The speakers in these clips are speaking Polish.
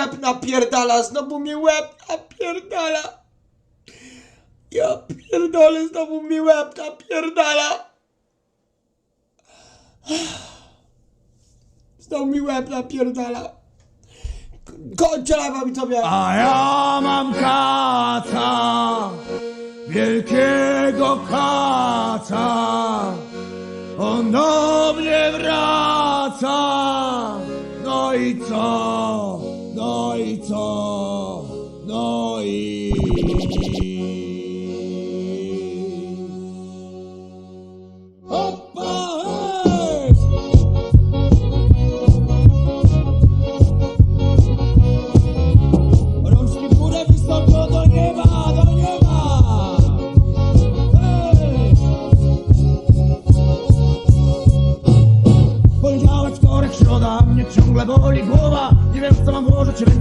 łeb napierdala, znowu mi łeb napierdala. Ja pierdolę, znowu mi łeb napierdala. Znowu mi łeb napierdala. Kończę live'a widzowie. A ja mam kata, wielkiego kata. On do mnie wraca. No i co? No i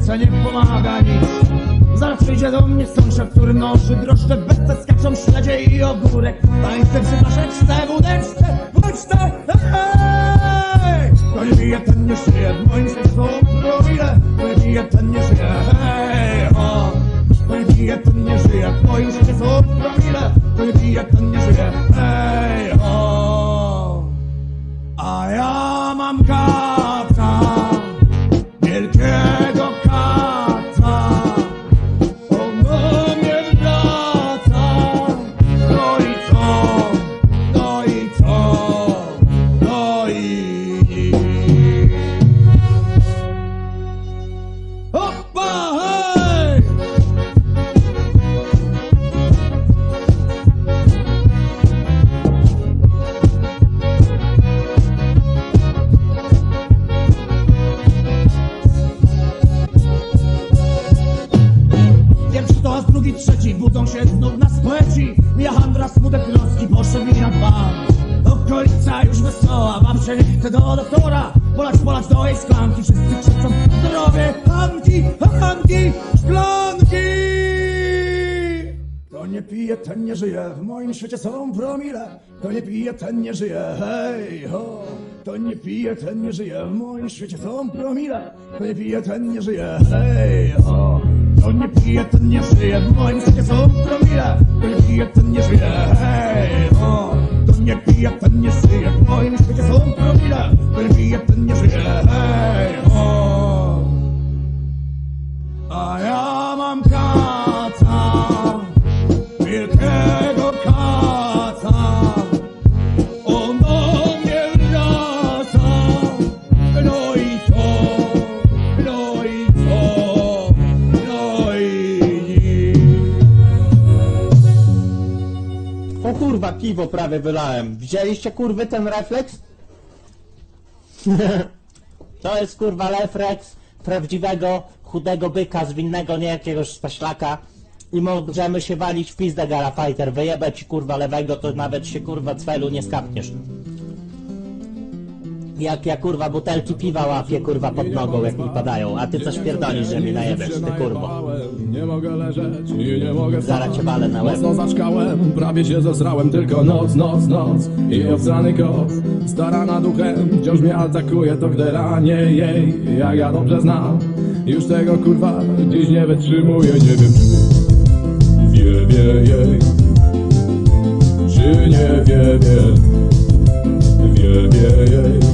ręce nie pomaga nic. Zaraz przyjdzie do mnie sąsiad, który noży drożdże Beczce skaczą śledzie i ogórek. Tańce przy flaszeczce, wódeczce, wódeczce Hej! To nie bije, ten nie żyje, w moim są promile To nie bije, ten nie żyje, hej, ho! To nie bije, ten nie żyje, w moim są promile To nie bije, ten nie żyje, hej, drugi, trzeci Budzą się znów na spoeci Mija handra, smutek, troski Poszedł mi na dwa Okolica już wesoła Babcia nie chce do doktora. Polać, polać do jej szklanki Wszyscy krzyczą zdrowie Hanki, hanki, szklanki! To nie pije, ten nie żyje W moim świecie są promile. To nie pije, ten nie żyje Hej, ho. To nie pije, ten nie żyje W moim świecie są promile. To nie pije, ten nie żyje Hej, ho to nie pije, ten nie żyje, w moim świecie są promile To nie pije, ten piwo prawie wylałem. Widzieliście kurwy ten refleks? to jest kurwa refleks prawdziwego, chudego byka z winnego, nie jakiegoś spaślaka. I możemy się walić w pizdę Gala Fighter. Wyjebę ci kurwa lewego, to nawet się kurwa cwelu nie skapniesz. Jak ja kurwa butelki piwa łapię kurwa pod nogą jak mi padają, a ty coś pierdolisz, że mi najebiesz, ty kurwo. Nie mogę leżeć i nie mogę Zaraz cię walę na łeb. Mocno zaczkałem, prawie się zesrałem Tylko noc, noc, noc i obsrany kot. Stara nad duchem, wciąż mnie atakuje To gderanie jej, jak ja dobrze znam Już tego kurwa dziś nie wytrzymuję. Nie wiem czy wie, wie jej Czy nie wie, wie Wie, wie jej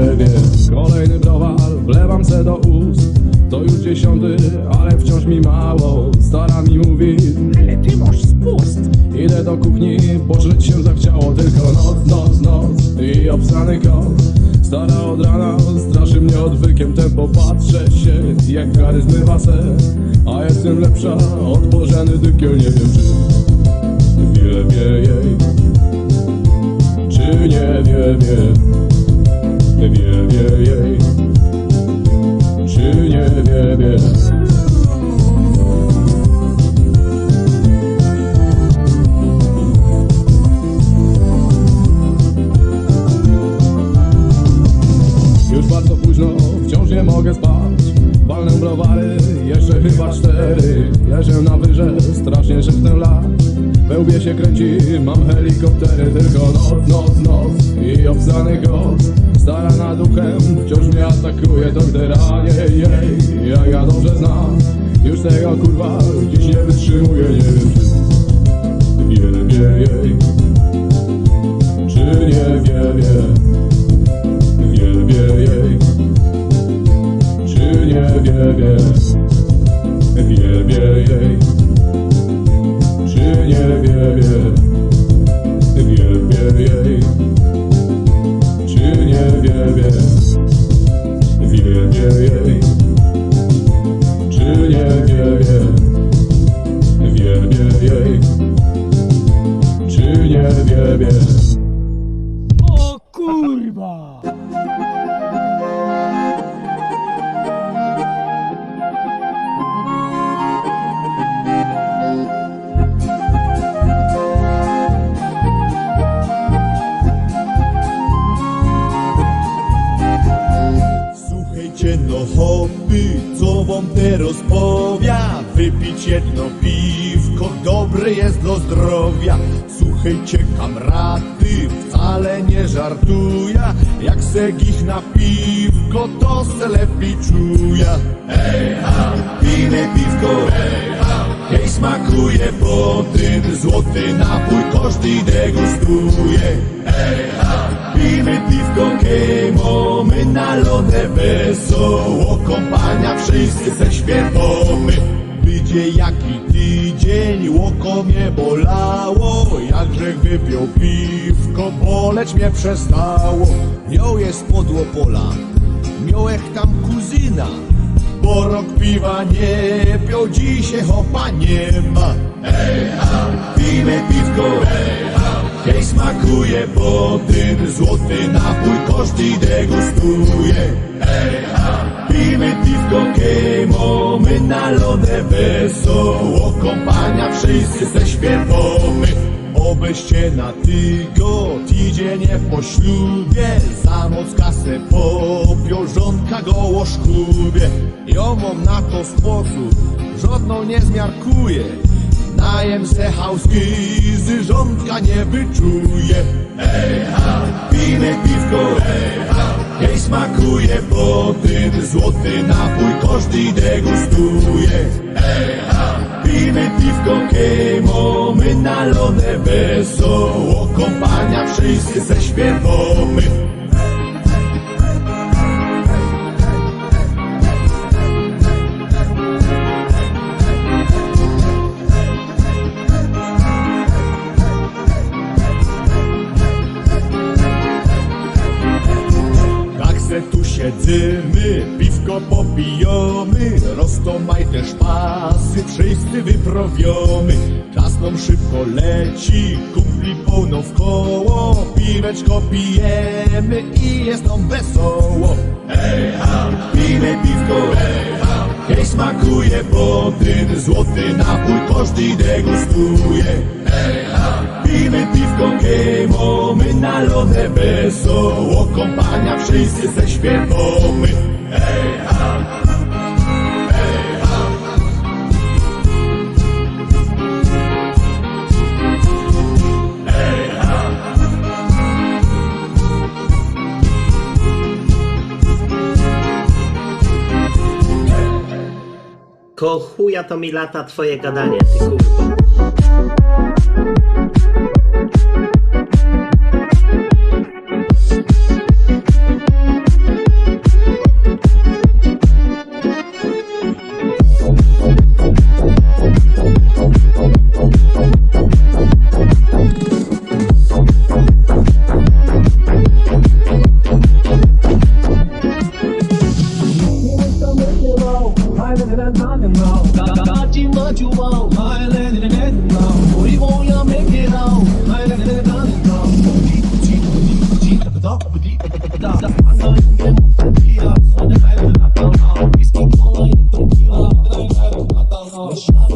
nie wie, wie Kolejny browar wlewam se do ust. To już dziesiąty, ale wciąż mi mało. Stara mi mówi, ale ty masz spust. Idę do kuchni, pożyć się zachciało Tylko noc, noc, noc i obsrany kot Stara od rana straszy mnie odwykiem Tempo patrzę się, jak kary zmywa se. A jestem lepsza od Bożeny Dykiel Nie wiem czy wie, wie jej Czy nie wie, wie wie, wie jej. Czy nie wie, wie ja dobrze znam. Już tego kurwa dziś nie wytrzymuję Nie wiem czy wielbię jej Czy nie wielbię Wielbię jej Czy nie wielbię Wielbię jej Czy nie wielbię Wielbię jej Czy nie wielbię Wielbię jej co wam teraz powia Wypić jedno piwko, dobre jest do zdrowia. Słuchajcie kamraty, wcale nie żartuję. Jak se ich na piwko, to se lepiej czuję. Ej ha, pijmy piwko, ej ha. Hej smakuje po złoty napój, każdy degustuje Ha, pijmy piwko, kejmo, my na lodę wesoło Kompania wszyscy ze śpiewomy Wyjdzie jaki tydzień, łoko mnie bolało. Jakże wypił piwko, boleć mnie przestało. Miał jest podło pola, miałech tam kuzyna. Bo rok piwa nie pił, dzisiaj hopa nie ma. Ej ha, pijmy piwko, ej Hej smakuje po tym. Złoty napój, każdy degustuje. Ej pijmy piwko, kejmo My na lodę wesoło, kompania wszyscy ze śpiewomy Obyście na tygo, tydzień po ślubie Za noc kasę popiął, żonka go łoszkubie Ją mam na to sposób, żadną nie zmiarkuje Najem se hauski, z nie wyczuje Ej ha, pijmy piwko, ej ha Hej smakuje po tym złoty napój, każdy degustuje. Ej ha, pijmy piwko, kejmo My na lodę wesoło, kompania wszyscy ze pasy, wszyscy wyprowiony Czas nam szybko leci, kumpli pełno w koło. Piweczko pijemy i jest nam wesoło. Ej ha, pijmy piwko, ej ha. Hej smakuje po tym złoty napój, każdy degustuje. Ej ha, pijmy piwko, kejmo My na lodę wesoło, kompania wszyscy ze śpiewomy Ej ha, chuja to mi lata twoje gadanie, ty kurwa. Shut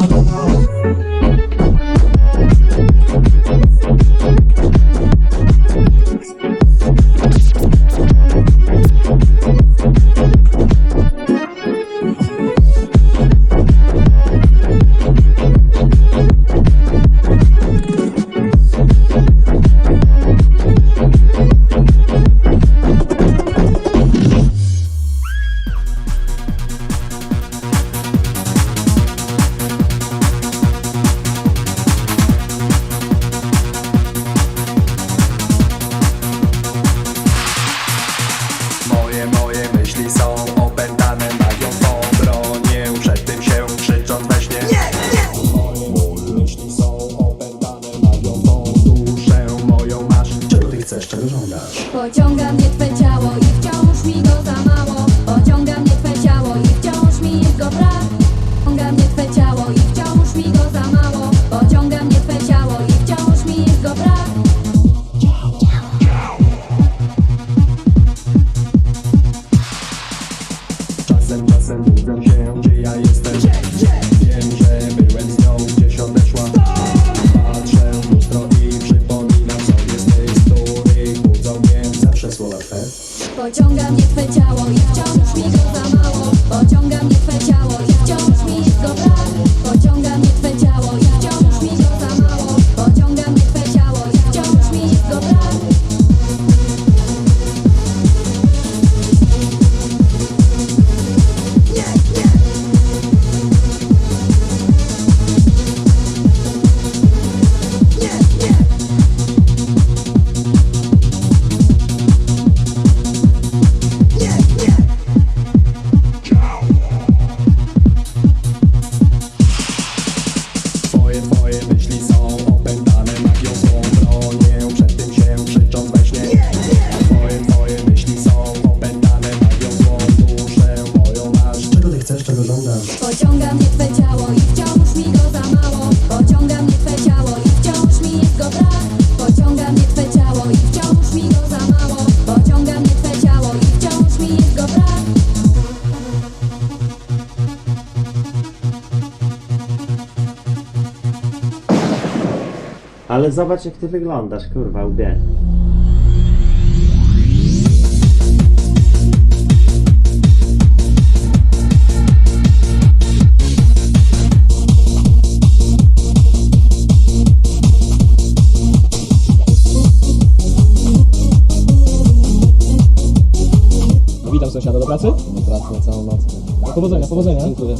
I Ale zobacz jak ty wyglądasz, kurwa, łbie. Witam sąsiada do pracy. Do pracy całą noc. Powodzenia, powodzenia. Dziękuję.